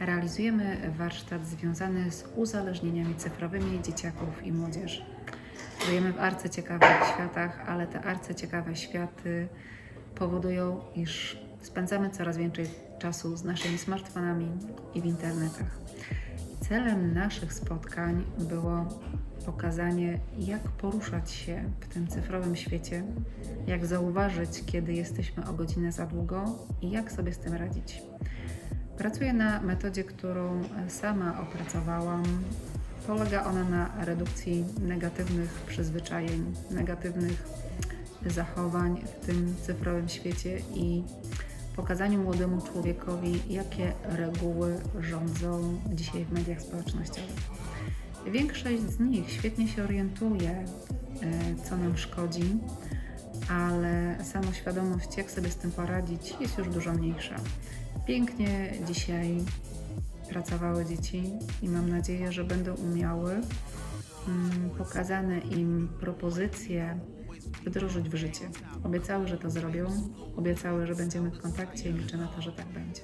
realizujemy warsztat związany z uzależnieniami cyfrowymi dzieciaków i młodzieży. Żyjemy w arce ciekawych światach, ale te arce ciekawe światy powodują, iż spędzamy coraz więcej czasu z naszymi smartfonami i w internetach. Celem naszych spotkań było pokazanie, jak poruszać się w tym cyfrowym świecie, jak zauważyć, kiedy jesteśmy o godzinę za długo i jak sobie z tym radzić. Pracuję na metodzie, którą sama opracowałam. Polega ona na redukcji negatywnych przyzwyczajeń, negatywnych zachowań w tym cyfrowym świecie i pokazaniu młodemu człowiekowi, jakie reguły rządzą dzisiaj w mediach społecznościowych. Większość z nich świetnie się orientuje, e, co nam szkodzi, samoświadomość, jak sobie z tym poradzić, jest już dużo mniejsza. Pięknie dzisiaj pracowały dzieci i mam nadzieję, że będą umiały mm, pokazane im propozycje wdrożyć w życie. Obiecały, że to zrobią, obiecały, że będziemy w kontakcie i liczę na to, że tak będzie.